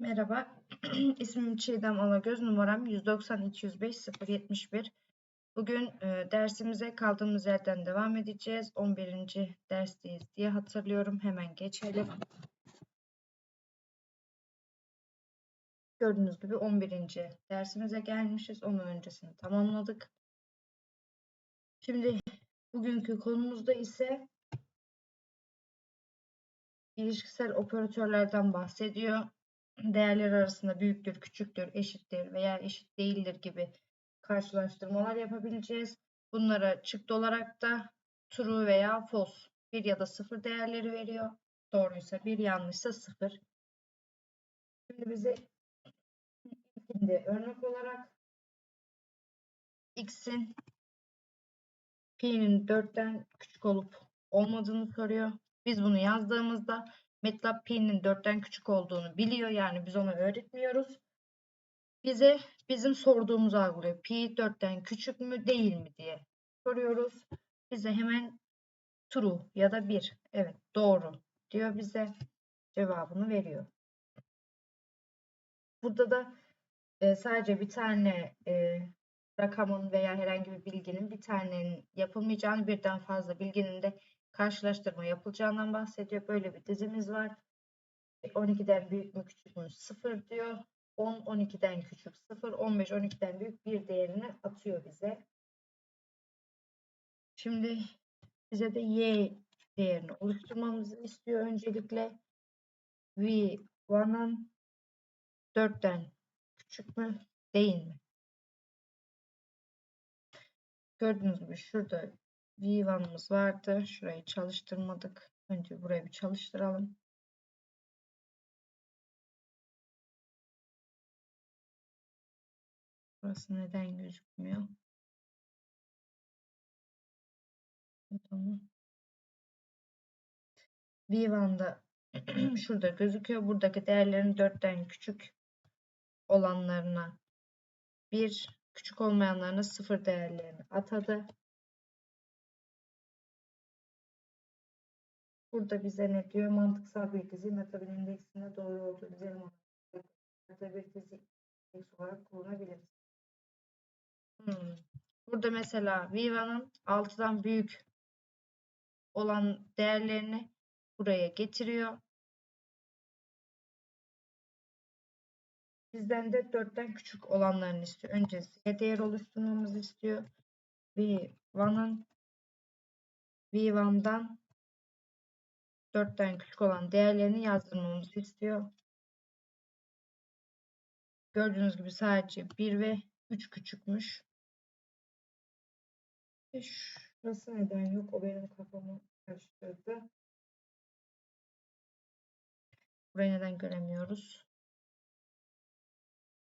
Merhaba, ismim Çiğdem Alagöz, numaram 190 205 071. Bugün e, dersimize kaldığımız yerden devam edeceğiz. 11. dersteyiz diye hatırlıyorum. Hemen geçelim. Gördüğünüz gibi 11. dersimize gelmişiz. Onun öncesini tamamladık. Şimdi bugünkü konumuzda ise ilişkisel operatörlerden bahsediyor değerler arasında büyüktür, küçüktür, eşittir veya eşit değildir gibi karşılaştırmalar yapabileceğiz. Bunlara çıktı olarak da true veya false bir ya da sıfır değerleri veriyor. Doğruysa bir, yanlışsa sıfır. Şimdi bize şimdi örnek olarak x'in pi'nin 4'ten küçük olup olmadığını soruyor. Biz bunu yazdığımızda MATLAB pi'nin 4'ten küçük olduğunu biliyor. Yani biz ona öğretmiyoruz. Bize bizim sorduğumuzu algılıyor. Pi 4'ten küçük mü değil mi diye soruyoruz. Bize hemen true ya da 1. Evet doğru diyor bize. Cevabını veriyor. Burada da e, sadece bir tane e, rakamın veya herhangi bir bilginin bir tanenin yapılmayacağını birden fazla bilginin de karşılaştırma yapılacağından bahsediyor. Böyle bir dizimiz var. 12'den büyük mü küçük mü 0 diyor. 10 12'den küçük 0, 15 12'den büyük bir değerini atıyor bize. Şimdi bize de y değerini oluşturmamızı istiyor öncelikle. V1'ın 4'ten küçük mü değil mi? Gördüğünüz gibi şurada V1'ımız vardı. Şurayı çalıştırmadık. Önce burayı bir çalıştıralım. Burası neden gözükmüyor? Tamam. V1'da şurada gözüküyor. Buradaki değerlerin 4'ten küçük olanlarına 1, küçük olmayanlarına 0 değerlerini atadı. Burada bize ne diyor? Mantıksal bir dizi metabil indeksinde doğru olduğu dizelim metabil dizi indeks olarak kullanabiliriz. Hmm. Burada mesela Viva'nın 6'dan büyük olan değerlerini buraya getiriyor. Bizden de 4'ten küçük olanlarını istiyor. Önce z değer oluşturmamızı istiyor. V1'ın V1'dan 4'ten küçük olan değerlerini yazdırmamızı istiyor. Gördüğünüz gibi sadece 1 ve 3 küçükmüş. E şurası neden yok? O benim kafamı karıştırdı. Burayı neden göremiyoruz?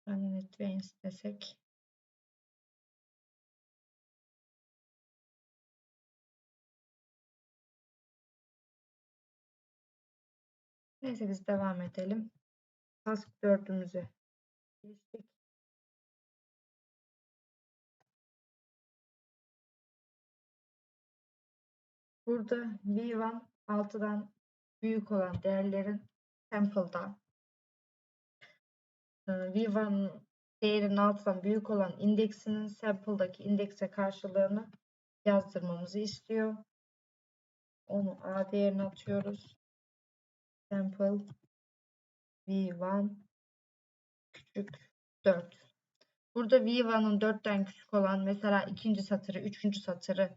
Ben Advanced desek. Neyse biz devam edelim. Task 4'ümüze geçtik. Burada V1 6'dan büyük olan değerlerin sample'da e, V1 değerinin 6'dan büyük olan indeksinin sample'daki indekse karşılığını yazdırmamızı istiyor. Onu A değerine atıyoruz. Sample V1 küçük 4. Burada V1'ın 4'ten küçük olan mesela ikinci satırı, üçüncü satırı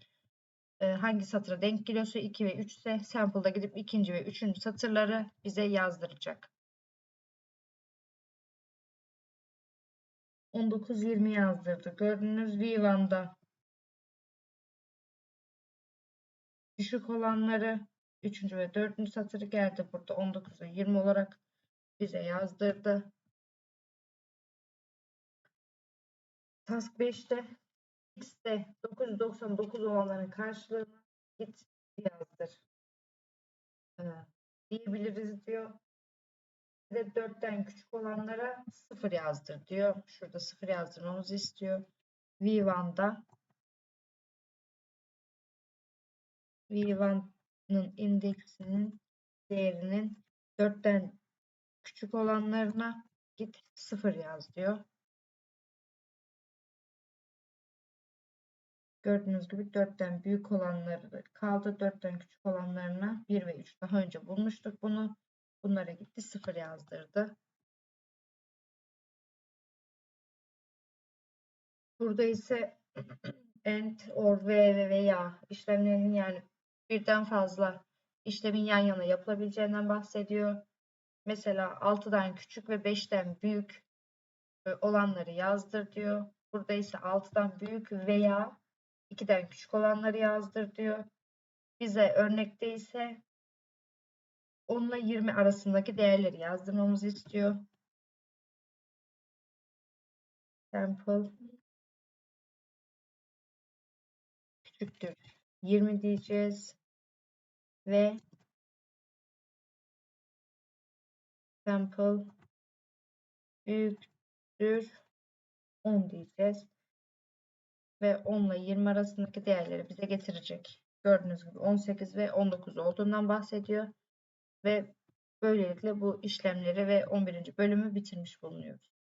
e, hangi satıra denk geliyorsa 2 ve 3 ise sample'da gidip ikinci ve üçüncü satırları bize yazdıracak. 19-20 yazdırdı. Gördüğünüz V1'da düşük olanları 3. ve 4. satırı geldi burada 19 ve 20 olarak bize yazdırdı. Task 5'te x'te 999 olanların karşılığına git yazdır. Ee, diyebiliriz diyor. Ve 4'ten küçük olanlara 0 yazdır diyor. Şurada 0 yazdırmamızı istiyor. V1'da V1'ın indeksinin değerinin 4'ten küçük olanlarına git 0 yaz diyor. Gördüğünüz gibi 4'ten büyük olanları kaldı. 4'ten küçük olanlarına 1 ve 3 daha önce bulmuştuk bunu. Bunlara gitti 0 yazdırdı. Burada ise and, or, ve veya işlemlerinin yani birden fazla işlemin yan yana yapılabileceğinden bahsediyor. Mesela 6'dan küçük ve 5'ten büyük e, olanları yazdır diyor. Burada ise 6'dan büyük veya 2'den küçük olanları yazdır diyor. Bize örnekte ise 10 ile 20 arasındaki değerleri yazdırmamızı istiyor. Sample küçüktür 20 diyeceğiz ve sample büyüktür 10 diyeceğiz ve 10 ile 20 arasındaki değerleri bize getirecek. Gördüğünüz gibi 18 ve 19 olduğundan bahsediyor ve böylelikle bu işlemleri ve 11. bölümü bitirmiş bulunuyoruz.